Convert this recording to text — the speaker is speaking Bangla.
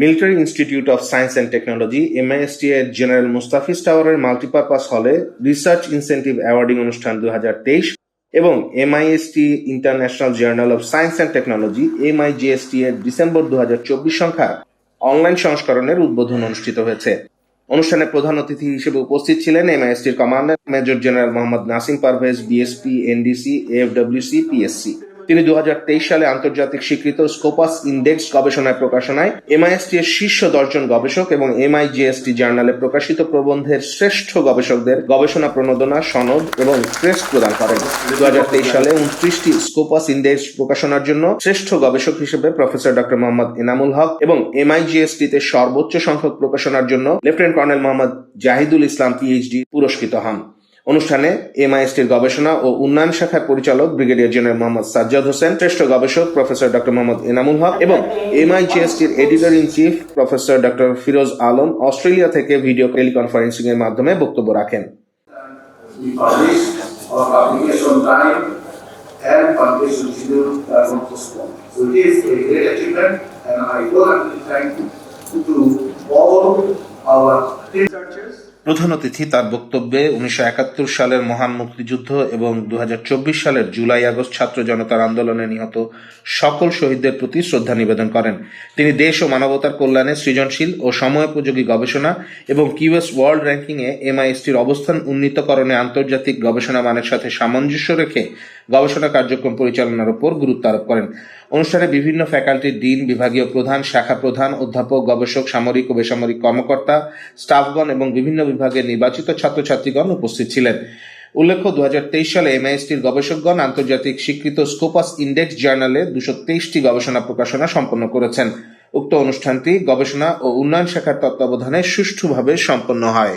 Military institute of science and technology MIST এর জেনারেল মুস্তাফিজ টাওয়ারের মাল্টিপারপাস হলে রিসার্চ ইনসেন্টিভ অ্যাওয়ার্ডিং অনুষ্ঠান দুই এবং MIST international journal of science and technology MIGST এর ডিসেম্বর দু সংখ্যার অনলাইন সংস্করণের উদ্বোধন অনুষ্ঠিত হয়েছে। অনুষ্ঠানে প্রধান অতিথি হিসেবে উপস্থিত ছিলেন এমআইএসটির commander major general Mohammad Nasim Parvez BSP NDC FWC PSC তিনি দুহাজার তেইশ সালে আন্তর্জাতিক স্বীকৃত স্কোপাস ইন্ডেক্স গবেষণায় প্রকাশনায় এমআইএসটি এর শীর্ষ দশজন গবেষক এবং এমআইজিএসটি জার্নালে প্রকাশিত প্রবন্ধের শ্রেষ্ঠ গবেষকদের গবেষণা প্রণোদনা, সনদ এবং ক্রেস্ট প্রদান করেন। দুহাজার তেইশ সালে উনত্রিশটি স্কোপাস ইন্ডেক্স প্রকাশনার জন্য শ্রেষ্ঠ গবেষক হিসেবে প্রফেসর ডক্টর মোহাম্মদ এনামুল হক এবং এমআইজিএসটি তে সর্বোচ্চ সংখ্যক প্রকাশনার জন্য lieutenant colonel Mohammad Zahidul Islam PhD পুরস্কৃত হন। অনুষ্ঠানে এমআইএসটির গবেষণা ও উন্নয়ন শাখার পরিচালক ব্রিগেডিয়ার জেনারেল মোহাম্মদ সাজ্জাদ হোসেন, শ্রেষ্ঠ গবেষক প্রফেসর ডক্টর মোহাম্মদ এনামুল হক এবং এমআইজিএসটির editor in chief professor doctor Firoz Alam Australia থেকে ভিডিও টেলিকনফারেন্সিং এর মাধ্যমে বক্তব্য রাখেন our researchers. প্রধান অতিথি তার বক্তব্যে উনিশশো একাত্তর সালের মহান মুক্তিযুদ্ধ এবং দু হাজার চব্বিশ সালের জুলাই আগস্ট ছাত্র জনতার আন্দোলনে নিহত সকল শহীদদের প্রতি শ্রদ্ধা নিবেদন করেন। তিনি দেশ ও মানবতার কল্যাণে সৃজনশীল ও সময়োপযোগী গবেষণা এবং কিউএস ওয়ার্ল্ড র্যাঙ্কিংয়ে এমআইএসটির অবস্থান উন্নীতকরণে আন্তর্জাতিক গবেষণা মানের সাথে সামঞ্জস্য রেখে গবেষণা কার্যক্রম পরিচালনার উপর গুরুত্ব আরোপ করেন। অনুষ্ঠানে বিভিন্ন ফ্যাকাল্টির ডিন, বিভাগীয় প্রধান, শাখা প্রধান, অধ্যাপক, গবেষক, সামরিক ও বেসামরিক কর্মকর্তা, স্টাফগণ এবং বিভিন্ন বিভাগের নির্বাচিত ছাত্রছাত্রীগণ উপস্থিত ছিলেন। উল্লেখ্য দু হাজার তেইশ সালে এমআইএসটির গবেষকগণ আন্তর্জাতিক স্বীকৃত স্কোপাস ইন্ডেক্স জার্নালে দুশো তেইশটি গবেষণা প্রকাশনা সম্পন্ন করেছেন। উক্ত অনুষ্ঠানটি গবেষণা ও উন্নয়ন শাখার তত্ত্বাবধানে সুষ্ঠুভাবে সম্পন্ন হয়।